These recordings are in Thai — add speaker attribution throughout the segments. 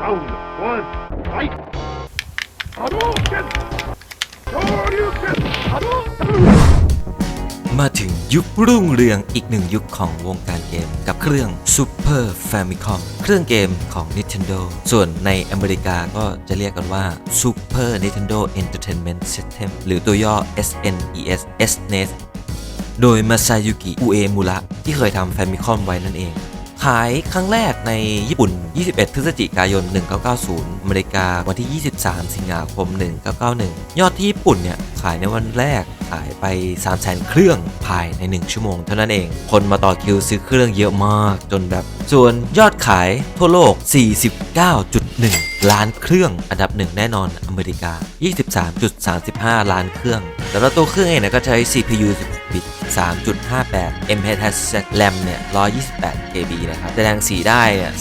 Speaker 1: Round one, fight! Hadouken! Shoryuken! Hadouken! มาถึงยุครุ่งเรืองอีกหนึ่งยุคของวงการเกมกับเครื่อง Super Famicom เครื่องเกมของ Nintendo ส่วนในอเมริกาก็จะเรียกกันว่า Super Nintendo Entertainment System หรือตัวย่อ SNES SNES โดยมาซายุกิ อุเอมุระที่เคยทำแฟมิคอมไว้นั่นเอง ขายครั้งแรกในญี่ปุ่น 21 พฤศจิกายน 1990 อเมริกาวันที่ 23 สิงหาคม 1991 ยอดที่ญี่ปุ่นเนี่ย ขายในวันแรกขายไป 3 0 0 0 0เครื่องภายใน 1 ชั่วโมงเท่านั้นเอง คนมาต่อคิวซื้อเครื่องเยอะมากจนแบบ ส่วนยอดขายทั่วโลก 49.1 ล้านเครื่อง อันดับหนึ่งแน่นอนอเมริกา 23.35 ล้านเครื่อง แต่ละตัวเครื่องเองเนี่ยก็ใช้ CPU 16 บิต 3.58 mHz RAM เนี่ย 128 KB นะครับแสดงสีได้เนี่ย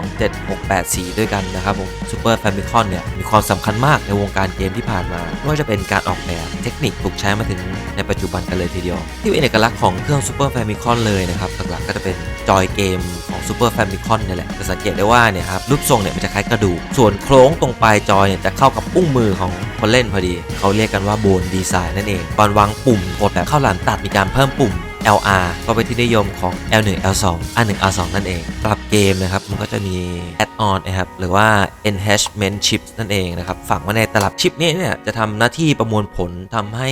Speaker 1: 32,768สีด้วยกันนะครับผม Super Famicom เนี่ย มีความสำคัญมากในวงการเกมที่ผ่านมาไม่ว่าจะเป็นการออกแบบเทคนิคถูกใช้มาถึงในปัจจุบันกันเลยทีเดียว ที่เป็นเอกลักษณ์ของเครื่อง Super Famicom เลยนะครับหลักๆก็จะเป็นจอยเกมของ Super Famicom เนี่ยแหละจะสังเกตได้ว่าเนี่ยครับรูปทรงเนี่ยมันจะคล้ายกระดูก ส่วนโครงตรงปลายจอยเนี่ยจะเข้ากับอุ้งมือของคนเล่นพอดี เขาเรียกกันว่าโบนดีไซน์นั่นเองก่อนวางปุ่มกดแบบเข้าหลานตัดมีการเพิ่มปุ่ม LR ก็เป็นที่นิยมของ L1 L2 R1 R2 นั่นเองสำหรับเกมนะครับ มันก็จะมี add-on นะครับหรือว่า enhancement chip นั่นเองนะครับฝังไว้ในตลับชิปนี้เนี่ยจะทำหน้าที่ประมวลผลทำให้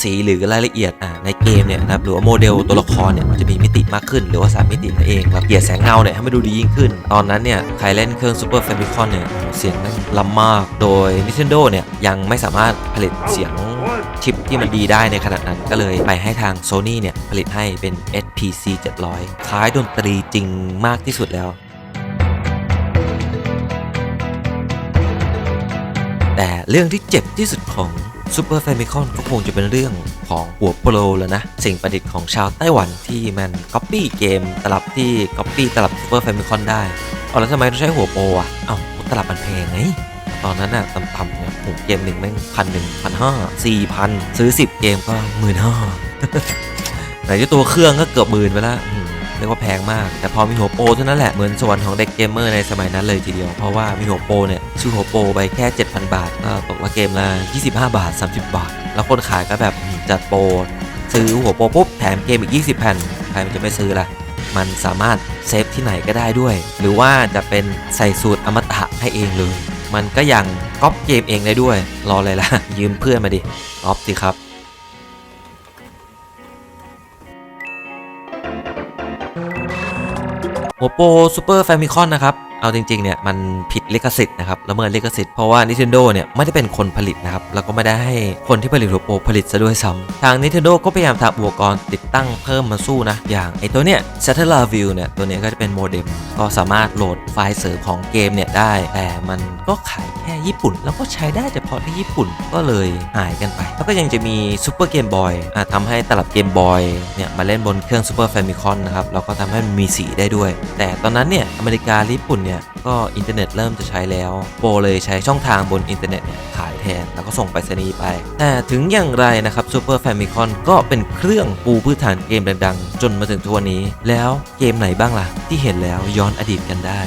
Speaker 1: สีหรือรายละเอียดอ่าในเกมเนี่ยนะครับหรือว่าโมเดลตัวละครเนี่ยมันจะมีมิติมากขึ้น หรือว่า3มิตินั่นเองแบบเกลียดแสงเงาเนี่ยให้มันดูดียิ่งขึ้น ตอนนั้นเนี่ยใครเล่นเครื่อง Super Famicom เนี่ยเสียงนั่นล้ำมาก โดย Nintendo เนี่ยยังไม่สามารถผลิตเสียง ชิปที่มันดีได้ในขนาดนั้นก็เลยไปให้ทาง Sony เนี่ย ผลิตให้เป็น SPC 700 คล้ายดนตรีจริงมากที่สุดแล้ว แต่เรื่องที่เจ็บที่สุดของ Super Famicom ก็คงจะเป็นเรื่องของหัวโปรแล้วนะ สิ่งประดิษฐ์ของชาวไต้หวันที่มันก๊อปปี้เกมตลับที่ก๊อปปี้ตลับ Super Famicom ได้เอาแล้วทำไมต้องใช้หัวโปรอะ เอ้าตลับมันแพงไง ตอนนั้นน่ะต่ำๆเนี่ยผมเกมหนึ่งแม่งพันหนึ่งพันห้าสี่พันซื้อ10เกมก็หมื่นห้าไหนจะตัวเครื่องก็เกือบหมื่นไปแล้วเรียกว่าแพงมาก แต่พอมีหัวโปรเท่านั้นแหละ เหมือนสวรรค์ของเด็กเกมเมอร์ในสมัยนั้นเลยทีเดียว เพราะว่ามีหัวโปรเนี่ยซื้อหัวโปรไปแค่ 7,000 บาท ก็ตกละเกมละ 25 บาท 30 บาท แล้วคนขายก็แบบจัดโปร ซื้อหัวโปรปุ๊บ แถมเกมอีก 20 แผ่น ใครมันจะไม่ซื้อล่ะ มันสามารถเซฟที่ไหนก็ได้ด้วย หรือว่าจะเป็นใส่สูตรอมตะให้เองเลย มันก็ยังก๊อปเกมเองได้ด้วย รอเลยล่ะ ยืมเพื่อนมาดิก๊อปสิครับหัวโปรซูเปอร์แฟมิคอนนะครับ เอาจริง ๆ เนี่ย มันผิดลิขสิทธิ์นะครับละเมิดลิขสิทธิ์เพราะว่า Nintendo เนี่ย ไม่ได้เป็นคนผลิตนะครับ แล้วก็ไม่ได้ให้คนที่ผลิตหัวโปรผลิตซะด้วยซ้ำทาง Nintendo ก็พยายามทำอุปกรณ์ติดตั้งเพิ่มมาสู้นะ อย่างไอตัวเนี้ย Satellite View เนี่ย ตัวเนี้ยก็จะเป็นโมเด็มก็สามารถโหลดไฟล์เสริมของเกมเนี่ยได้ แต่มัน ก็ขายแค่ญี่ปุ่น แล้วก็ใช้ได้เฉพาะที่ญี่ปุ่นก็เลยหายกันไป แล้วก็ยังจะมี Super Game Boy อะทำให้ตลับเกมบอยเนี่ยมาเล่นบนเครื่อง Super Famicom นนะครับแล้วก็ทำให้มันมีสีได้ด้วย แต่ตอนนั้นเนี่ยอเมริกาญี่ปุ่นเนี่ยก็อินเทอร์เน็ตเริ่มจะใช้แล้วโปรเลยใช้ช่องทางบนอินเทอร์เน็ตเนี่ยขายแทนแล้วก็ส่งไปรษณีย์ไป แต่ถึงอย่างไรนะครับ Super Famicom ก็เป็นเครื่องปูพื้นฐานเกมดังๆ จนมาถึงทุกวันนี้ แล้วเกมไหนบ้างล่ะ ที่เห็นแล้วย้อนอดีตกันได้